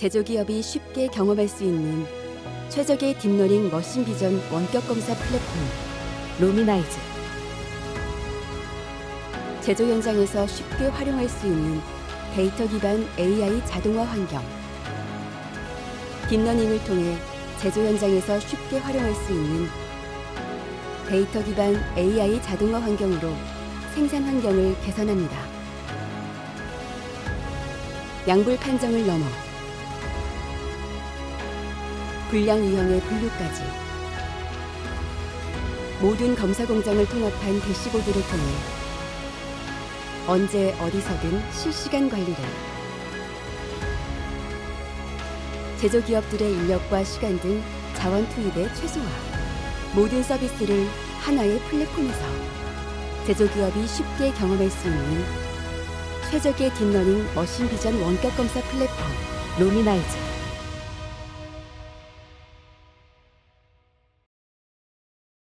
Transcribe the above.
제조기업이 쉽게 경험할 수 있는 최적의 딥러닝 머신 비전 원격 검사 플랫폼 루미나이즈 제조 현장에서 쉽게 활용할 수 있는 데이터 기반 AI 자동화 환경 딥러닝을 통해 제조 현장에서 쉽게 활용할 수 있는 데이터 기반 AI 자동화 환경으로 생산 환경을 개선합니다. 양불 판정을 넘어 불량 유형의 분류까지. 모든 검사 공정을 통합한 대시보드를 통해 언제 어디서든 실시간 관리를. 제조기업들의 인력과 시간 등 자원 투입의 최소화. 모든 서비스를 하나의 플랫폼에서 제조기업이 쉽게 경험할 수 있는 최적의 딥러닝 머신 비전 원격 검사 플랫폼 루미나이즈